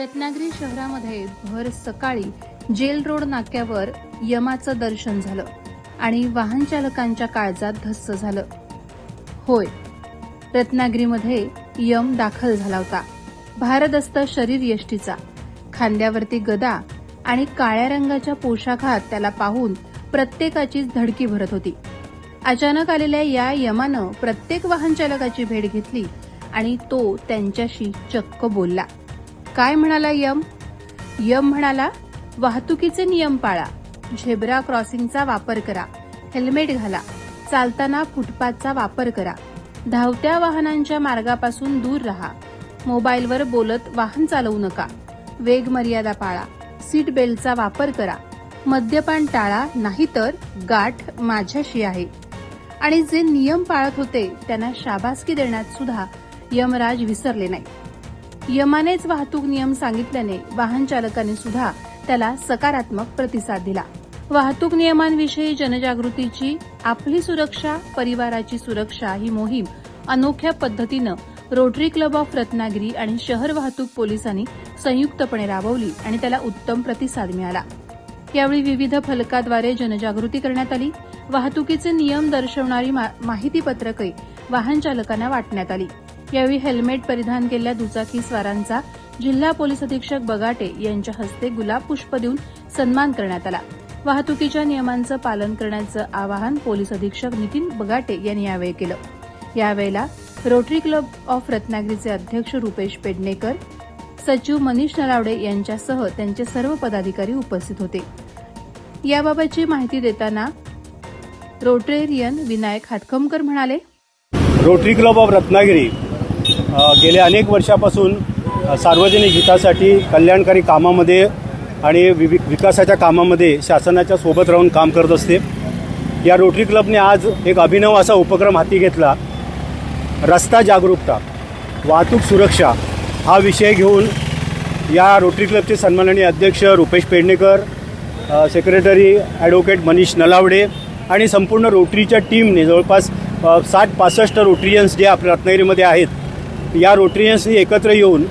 रत्नागिरी शहरामध्ये भर सकाळी जेल रोड नाक्यावर यमाचं दर्शन झालं आणि वाहन चालकांच्या काळजात धस्स झालं. होय रत्नागिरीमध्ये यम दाखल झाला होता. भारदस्त शरीर यष्टीचा. खांद्यावरती गदा आणि काळ्या रंगाच्या पोशाखात त्याला पाहून प्रत्येकाचीच धडकी भरत होती. अचानक आलेल्या या यमानं प्रत्येक वाहन चालकाची भेट घेतली आणि तो त्यांच्याशी चक्क बोलला. काय म्हणाला यम? यम म्हणाला वाहतुकीचे नियम पाळा झेब्रा क्रॉसिंगचा वापर करा हेल्मेट घाला चालताना फुटपाथचा वापर करा धावत्या वाहनांच्या मार्गापासून दूर राहा मोबाईलवर बोलत वाहन चालवू नका वेग मर्यादा पाळा सीट बेल्टचा वापर करा मद्यपान टाळा नाहीतर गाठ माझ्याशी आहे. आणि जे नियम पाळत होते त्यांना शाबासकी देण्यात सुद्धा यमराज विसरले नाही यमानेच वाहतूक नियम सांगितल्याने वाहन चालकांनी सुद्धा त्याला सकारात्मक प्रतिसाद दिला. वाहतूक नियमांविषयी जनजागृतीची आपली सुरक्षा परिवाराची सुरक्षा ही मोहीम अनोख्या पद्धतीनं रोटरी क्लब ऑफ रत्नागिरी आणि शहर वाहतूक पोलिसांनी संयुक्तपणे राबवली आणि त्याला उत्तम प्रतिसाद मिळाला. यावेळी विविध फलकाद्वारे जनजागृती करण्यात आली. वाहतुकीचे नियम दर्शवणारी मा- माहितीपत्रके वाहन चालकांना वाटण्यात आली. यावेळी हेल्मेट परिधान केलेल्या दुचाकी स्वारांचा जिल्हा पोलीस अधीक्षक बगाटे यांच्या हस्ते गुलाब पुष्प देऊन सन्मान करण्यात आला. वाहतुकीच्या नियमांचं पालन करण्याचं आवाहन पोलीस अधीक्षक नितीन बगाटे यांनी यावेळी केलं. यावेळेला रोटरी क्लब ऑफ रत्नागिरीचे अध्यक्ष रुपेश पेडणेकर सचिव मनीष नलावडे यांच्यासह त्यांचे सर्व पदाधिकारी उपस्थित होते. याबाबतची माहिती देताना रोटेरियन विनायक हातखमकर म्हणाले रोटरी क्लब ऑफ रत्नागिरी गेल्या अनेक वर्षापासून सार्वजनिक हितासाठी कल्याणकारी कामामध्ये आणि वि विकासाच्या कामामध्ये शासनाच्या सोबत राहून काम करत असते. या रोटरी क्लबने आज एक अभिनव असा उपक्रम हाती घेतला. रस्ता जागरूकता वाहतूक सुरक्षा हा विषय घेऊन या रोटरी क्लबचे सन्माननीय अध्यक्ष रुपेश पेडणेकर सेक्रेटरी ॲडव्होकेट मनीष नलावडे आणि संपूर्ण रोटरीच्या टीमने जवळपास साठ पासष्ट रोटरियन्स जे आपल्या रत्नागिरीमध्ये आहेत या रोटरियन्सनी एकत्र येऊन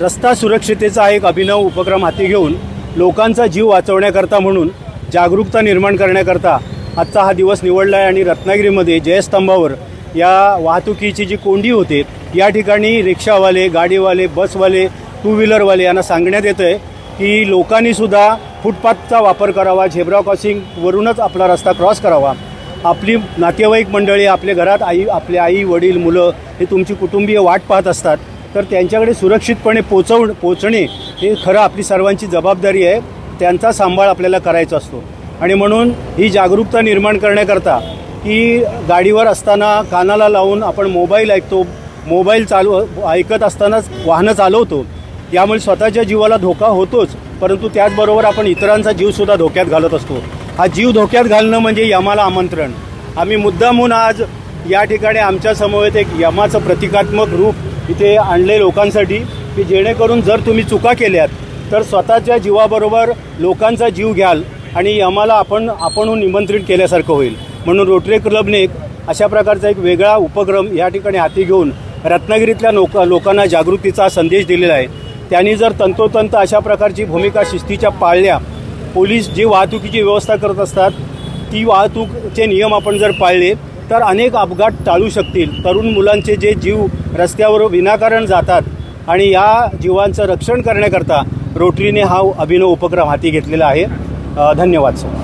रस्ता सुरक्षितेचा एक अभिनव उपक्रम हाती घेऊन लोकांचा जीव वाचवण्याकरता म्हणून जागरूकता निर्माण करण्याकरता आजचा हा दिवस निवडला आहे. आणि रत्नागिरीमध्ये जयस्तंभावर या वाहतुकीची जी कोंडी होते या ठिकाणी रिक्षावाले गाडीवाले बसवाले टू व्हीलरवाले यांना सांगण्यात येतं आहे की लोकांनीसुद्धा फुटपाथचा वापर करावा झेब्रा क्रॉसिंगवरूनच आपला रस्ता क्रॉस करावा. आपली नातेवाईक मंडळी आपल्या घरात आई आपले आई वडील मुलं हे तुमची कुटुंबीय वाट पाहत असतात. तर त्यांच्याकडे सुरक्षितपणे पोचव पोचणे हे खरं आपली सर्वांची जबाबदारी आहे. त्यांचा सांभाळ आपल्याला करायचा असतो. आणि म्हणून ही जागरूकता निर्माण करण्याकरता की गाडीवर असताना कानाला लावून आपण मोबाईल ऐकतो मोबाईल चालू ऐकत असतानाच वाहनं चालवतो. यामुळे स्वतःच्या जीवाला धोका होतोच परंतु त्याचबरोबर आपण इतरांचा जीवसुद्धा धोक्यात घालत असतो. हा जीव धोक्यात घालणं म्हणजे यमाला आमंत्रण. आम्ही मुद्दामून आज या ठिकाणी आमच्या समवेत एक यमाचं प्रतिकात्मक रूप इथे आणले लोकांसाठी की जेणेकरून जर तुम्ही चुका केल्यात तर स्वतःच्या जीवाबरोबर लोकांचा जीव घ्याल आणि यमाला आपण आपणहून निमंत्रित केल्यासारखं होईल. म्हणून रोटरी क्लबने एक अशा प्रकारचा एक वेगळा उपक्रम या ठिकाणी हाती घेऊन रत्नागिरीतल्या लोक लोकांना जागृतीचा संदेश दिलेला आहे. त्यांनी जर तंतोतंत अशा प्रकारची भूमिका शिस्तीच्या पाळल्या पोलीस जी वाहतुकीची व्यवस्था करत असतात ती वाहतूकचे नियम आपण जर पाळले तर अनेक अपघात टाळू शकतील. तरुण मुलांचे जे जीव रस्त्यावर विनाकारण जातात आणि या जीवांचं रक्षण करण्याकरता रोटरीने हा अभिनव उपक्रम हाती घेतलेला आहे. धन्यवाद सर.